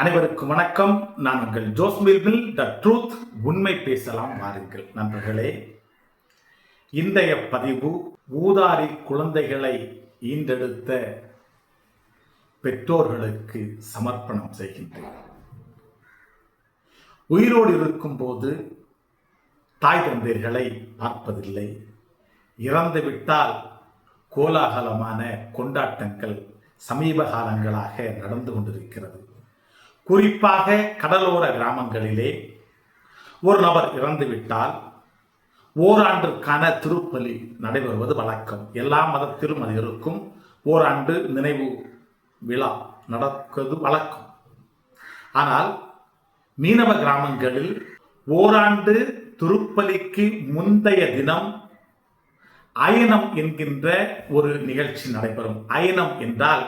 அனைவருக்கும் வணக்கம். நான் உங்கள் ஜோஸ் மில்பில் த ட்ரூத் உண்மை பேசலாம் வாருங்கள் நண்பர்களே. இன்றைய பதிவு ஊதாரி குழந்தைகளை ஈண்டெடுத்த பெற்றோர்களுக்கு சமர்ப்பணம் செய்கின்றேன். உயிரோடு இருக்கும்போது தாய் தந்தையர்களை பார்ப்பதில்லை. இறந்துவிட்டால் கோலாகலமான கொண்டாட்டங்கள் சமீப காலங்களாக நடந்து கொண்டிருக்கிறது. குறிப்பாக கடலோர கிராமங்களிலே ஒரு நபர் இறந்துவிட்டால் ஓராண்டிற்கான திருப்பலி நடைபெறுவது வழக்கம். எல்லா மதத்திலும் அது இருக்கும் ஓராண்டு நினைவு விழா நடக்குவது வழக்கம். ஆனால் மீனவ கிராமங்களில் ஓராண்டு திருப்பலிக்கு முந்தைய தினம் அயனம் என்கின்ற ஒரு நிகழ்ச்சி நடைபெறும். அயனம் என்றால்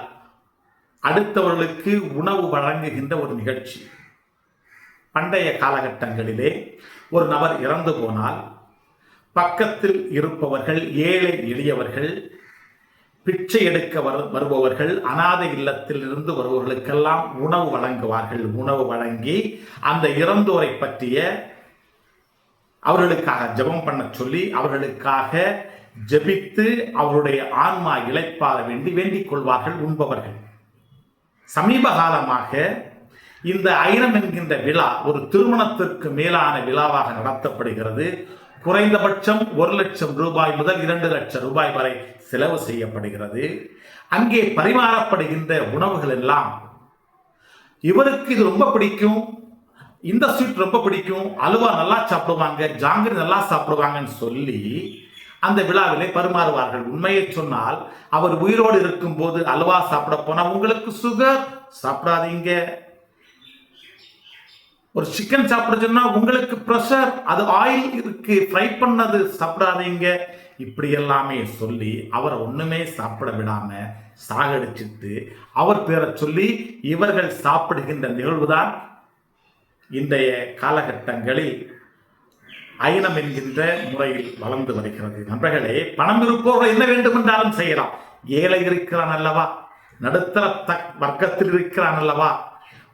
அடுத்தவர்களுக்கு உணவு வழங்குகின்ற ஒரு நிகழ்ச்சி. பண்டைய காலகட்டங்களிலே ஒரு நபர் இறந்து போனால் பக்கத்தில் இருப்பவர்கள் ஏழை எளியவர்கள் பிச்சை எடுக்க வரு வருபவர்கள் அனாதை இல்லத்தில் இருந்து வருபவர்களுக்கெல்லாம் உணவு வழங்குவார்கள். உணவு வழங்கி அந்த இறந்தோரை பற்றிய அவர்களுக்காக ஜெபம் பண்ண சொல்லி அவர்களுக்காக ஜெபித்து அவருடைய ஆன்மா இழைப்பார வேண்டி வேண்டிக் கொள்வார்கள் உண்பவர்கள். சமீப காலமாக இந்த ஐனம் என்கின்ற விழா ஒரு திருமணத்திற்கு மேலான விழாவாக நடத்தப்படுகிறது. குறைந்தபட்சம் ஒரு லட்சம் ரூபாய் முதல் இரண்டு லட்சம் ரூபாய் வரை செலவு செய்யப்படுகிறது. அங்கே பரிமாறப்படுகின்ற உணவுகள் எல்லாம் இவருக்கு இது ரொம்ப பிடிக்கும். இந்த ஸ்வீட் ரொம்ப பிடிக்கும். அலுவா நல்லா சாப்பிடுவாங்க ஜாங்கிரி நல்லா சாப்பிடுவாங்கன்னு சொல்லி அந்த விழாவிலே பரிமாறுவார்கள். உண்மையை சொன்னால் அவர் உயிரோடு இருக்கும்போது அல்வா சாப்பிட போனா உங்களுக்கு சுகர்? சாப்பிடாதீங்க ஒரு சிக்கன் சாப்பிட சொன்னா உங்களுக்கு ப்ரெஷர் அது ஆயில் இருக்கு ஃப்ரை பண்ணது சாப்பிடாதீங்க இப்படி எல்லாமே சொல்லி அவரை ஒண்ணுமே சாப்பிட விடாம சாகடிச்சிட்டு அவர் பேரை சொல்லி இவர்கள் சாப்பிடுகின்ற நிகழ்வுதான் இன்றைய காலகட்டங்களில் அயனம் என்கின்ற முறையில் வளர்ந்து வருகிறது. நண்பர்களே பணம் இருப்பவர்கள் என்ன வேண்டும் என்றாலும் செய்யலாம். ஏழை இருக்கிறான் அல்லவா? நடுத்தர தக் வர்க்கத்தில் இருக்கிறான் அல்லவா?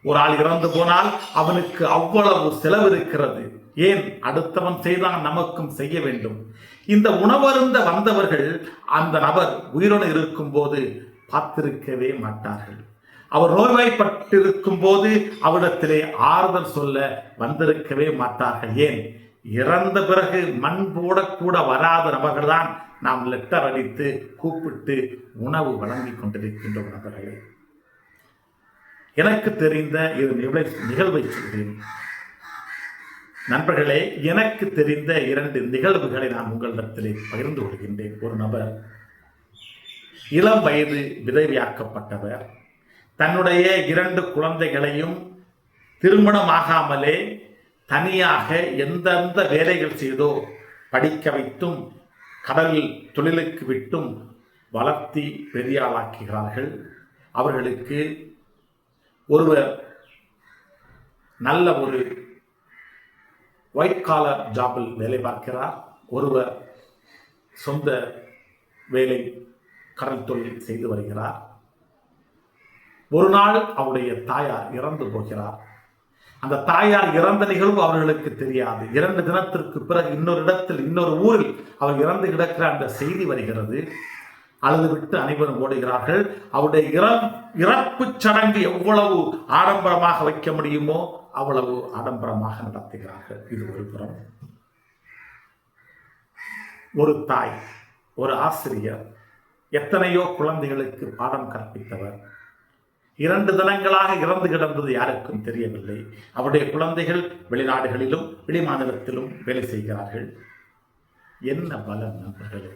ஒரு ஆள் இறந்து போனால் அவனுக்கு அவ்வளவு செலவு இருக்கிறது. ஏன்? அடுத்தவன் செய்தான் நமக்கும் செய்ய வேண்டும். இந்த உணவருந்த வந்தவர்கள் அந்த நபர் உயிரோடு இருக்கும் போது பார்த்திருக்கவே மாட்டார்கள். அவர் நோய்வாய்ப்பட்டிருக்கும் போது அவரிடத்திலே ஆறுதல் சொல்ல வந்திருக்கவே மாட்டார்கள். ஏன்? இறந்த பிறகு மண் போடக்கூட வராத நபர்கள் தான் நாம் லெட்டர் அடித்து கூப்பிட்டு உணவு வழங்கி கொண்டிருக்கின்றோம் நபர்களே. எனக்கு தெரிந்த இது நிகழ்வை சொல்கிறேன். நண்பர்களே எனக்கு தெரிந்த இரண்டு நிகழ்வுகளை நான் உங்களிடத்திலே பகிர்ந்து கொள்கின்றேன். ஒரு நபர் இளம் வயது விதவியாக்கப்பட்டவர். தன்னுடைய இரண்டு குழந்தைகளையும் திருமணமாகாமலே தனியாக எந்தெந்த வேலைகள் செய்தோ படிக்க வைத்தும் கடலில் தொழிலுக்கு விட்டும் வளர்த்தி பெரியாளாக்குகிறார்கள். அவர்களுக்கு ஒருவர் நல்ல ஒரு ஒயிட் காலர் ஜாபில் வேலை பார்க்கிறார். ஒருவர் சொந்த வேலை கடல் தொழில் செய்து வருகிறார். ஒரு நாள் அவருடைய தாயார் இறந்து போகிறார். அந்த தாயார் இறந்த நிகழ்வு அவர்களுக்கு தெரியாது. இரண்டு தினத்திற்கு பிறகு இன்னொரு இடத்தில் இன்னொரு ஊரில் அவர் இறந்து கிடக்கிற அந்த செய்தி வருகிறது. அழுது விட்டு அனைவரும் ஓடுகிறார்கள். அவருடைய இறம் இறப்பு சடங்கு எவ்வளவு ஆடம்பரமாக வைக்க முடியுமோ அவ்வளவு ஆடம்பரமாக நடத்துகிறார்கள். இது ஒரு புறம். ஒரு தாய் ஒரு ஆசிரியர் எத்தனையோ குழந்தைகளுக்கு பாடம் கற்பித்தவர் இரண்டு தினங்களாக இறந்து கிடந்தது யாருக்கும் தெரியவில்லை. அவருடைய குழந்தைகள் வெளிநாடுகளிலும் வெளிமாநிலத்திலும் வேலை செய்கிறார்கள். என்ன பலம் நண்பர்களே?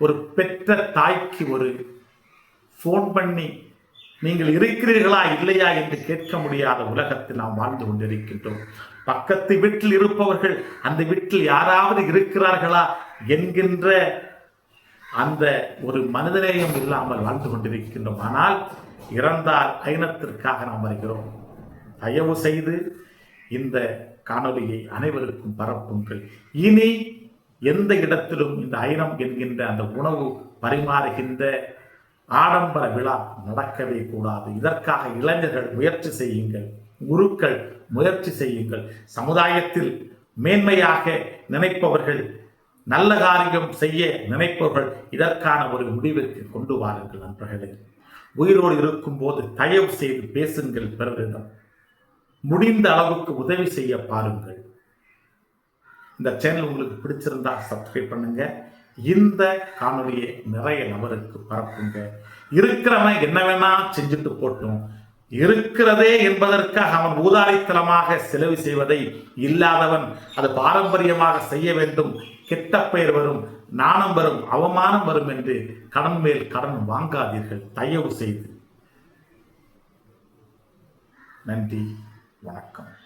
ஒரு பெற்ற தாய்க்கு ஒரு ஃபோன் பண்ணி நீங்கள் இருக்கிறீர்களா இல்லையா? என்று கேட்க முடியாத உலகத்தில் நாம் வாழ்ந்து கொண்டிருக்கின்றோம். பக்கத்து வீட்டில் இருப்பவர்கள் அந்த வீட்டில் யாராவது இருக்கிறார்களா என்கின்ற அந்த ஒரு மனிதநேயம் இல்லாமல் வாழ்ந்து கொண்டிருக்கின்றோம். ஆனால் இறந்தால் ஐனத்திற்காக நாம் வருகிறோம். தயவு செய்து இந்த காணொலியை அனைவருக்கும் பரப்புங்கள். இனி எந்த இடத்திலும் இந்த ஐனம் என்கின்ற அந்த உணவு பரிமாறுகின்ற ஆடம்பர விழா நடக்கவே கூடாது. இதற்காக இளைஞர்கள் முயற்சி செய்யுங்கள். குருக்கள் முயற்சி செய்யுங்கள். சமுதாயத்தில் மேன்மையாக நினைப்பவர்கள் நல்ல காரியம் செய்ய நினைப்பவர்கள் இதற்கான ஒரு முடிவிற்கு கொண்டு வாருங்கள் நண்பர்களே. உயிரோடு இருக்கும்போது தயவு செய்து பேசுங்கள் பிறரிடம் முடிந்த அளவுக்கு உதவி செய்ய பாருங்கள். இந்த சேனல் உங்களுக்கு பிடிச்சிருந்தா சப்ஸ்கிரைப் பண்ணுங்க. இந்த காணொலியை நிறைய நபருக்கு பரப்புங்க. இருக்கிறவன் என்ன வேணா செஞ்சுட்டு போட்டும். இருக்கிறதே என்பதற்காக அவன் ஊதாரித்தனமாக செலவு செய்வதை இல்லாதவன் அது பாரம்பரியமாக செய்ய வேண்டும். கெட்ட பெயர் வரும். நாணம் வரும் அவமானம் வரும் என்று கடன் மேல் கடன் வாங்காதீர்கள். தயவு செய்து. நன்றி. வணக்கம்.